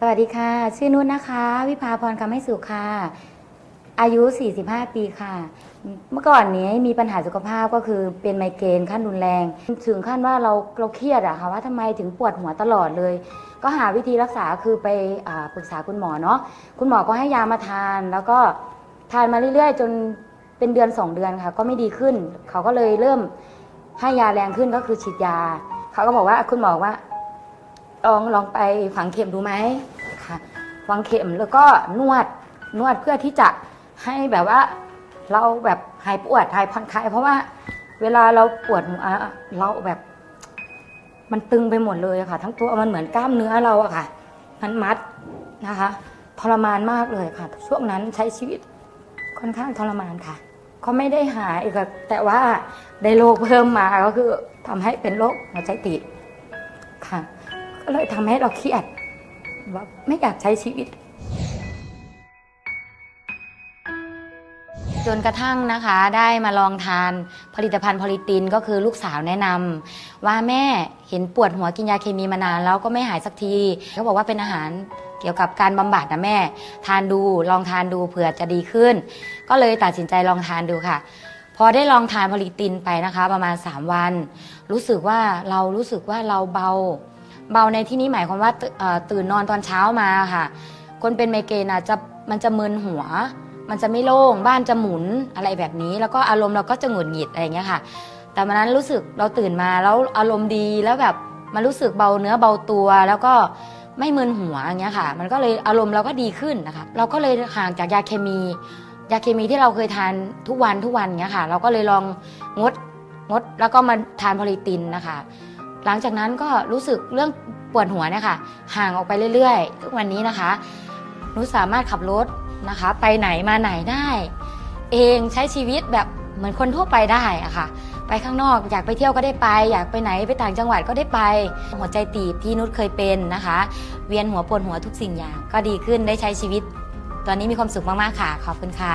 สวัสดีค่ะ ชื่อนุชนะคะ วิภาพรคำให้สุขค่ะ อายุ 45 ปีค่ะ เมื่อก่อนนี้มีปัญหาสุขภาพก็คือเป็นไมเกรนขั้นรุนแรง ถึงขั้นว่าเราเราเครียดอะค่ะว่าทำไมถึงปวดหัวตลอดเลย ก็หาวิธีรักษาคือไปอปรึกษาคุณหมอเนาะคุณหมอก็ให้ยามาทาน แล้วก็ทานมาเรื่อยๆ จนเป็นเดือน 2 เดือนค่ะ ก็ไม่ดีขึ้น เขาก็เลยเริ่มให้ยาแรงขึ้นก็คือฉีดยา เขาก็บอกว่าคุณหมอว่า ลองลองไปฝังเข็มดูไหมค่ะฝังเข็มแล้วก็นวดนวดเพื่อที่จะให้แบบว่าเราแบบหายปวดหายผ่อนคลาย เพราะว่าเวลาเราปวดหัวเราแบบ มันตึงไปหมดเลยค่ะ ทั้งตัวมันเหมือนกล้ามเนื้อเราอะค่ะมันมัดนะคะทรมานมากเลยค่ะ ช่วงนั้นใช้ชีวิตค่อนข้างทรมานค่ะ ก็ไม่ได้หายค่ะแต่ว่าได้โรคเพิ่มมาก็คือทำให้เป็นโรคหัวใจตีบค่ะ ก็เลยทำให้เราเครียดว่าไม่อยากใช้ชีวิต จนกระทั่งนะคะได้มาลองทานผลิตภัณฑ์พอลิตินก็คือลูกสาวแนะนำว่าแม่เห็นปวดหัวกินยาเคมีมานานแล้วก็ไม่หายสักทีเขาบอกว่าเป็นอาหารเกี่ยวกับการบำบัดนะแม่ ทานดูลองทานดูเผื่อจะดีขึ้น ก็เลยตัดสินใจลองทานดูค่ะ พอได้ลองทานพอลิตินไปนะคะ ประมาณ 3 วัน รู้สึกว่าเรารู้สึกว่าเราเบา เบาในที่นี้หมายความว่าตื่นเอ่อตื่นนอนตอนเช้ามาค่ะ คนเป็นไมเกรนอะจะมันจะมึนหัว มันจะไม่โล่งบ้านจะหมุนอะไรแบบนี้ แล้วก็อารมณ์เราก็จะหงุดหงิดอะไรอย่างเงี้ยค่ะ แต่วันนั้นรู้สึกเราตื่นมาแล้วอารมณ์ดีแล้วแบบมันรู้สึกเบาเนื้อเบาตัว แล้วก็ไม่มึนหัวอย่างเงี้ยค่ะ มันก็เลยอารมณ์เราก็ดีขึ้นนะคะ เราก็เลยห่างจากยาเคมี ยาเคมีที่เราเคยทานทุกวันทุกวันเงี้ยค่ะ เราก็เลยลองงดงดแล้วก็มาทานพอลิตินนะคะ หลังจากนั้นก็รู้สึกเรื่องปวดหัวเนี่ยค่ะห่างออกไปเรื่อยๆ ทุกวันนี้นะคะหนูสามารถขับรถนะคะ ไปไหนมาไหนได้ เองใช้ชีวิตแบบเหมือนคนทั่วไปได้อะค่ะ ไปข้างนอกอยากไปเที่ยวก็ได้ไป อยากไปไหนไปต่างจังหวัดก็ได้ไป หัวใจตีบที่นุชเคยเป็นนะคะ เวียนหัวปวดหัวทุกสิ่งอย่าง ก็ดีขึ้นได้ใช้ชีวิต ตอนนี้มีความสุขมากๆค่ะ ขอบคุณค่ะ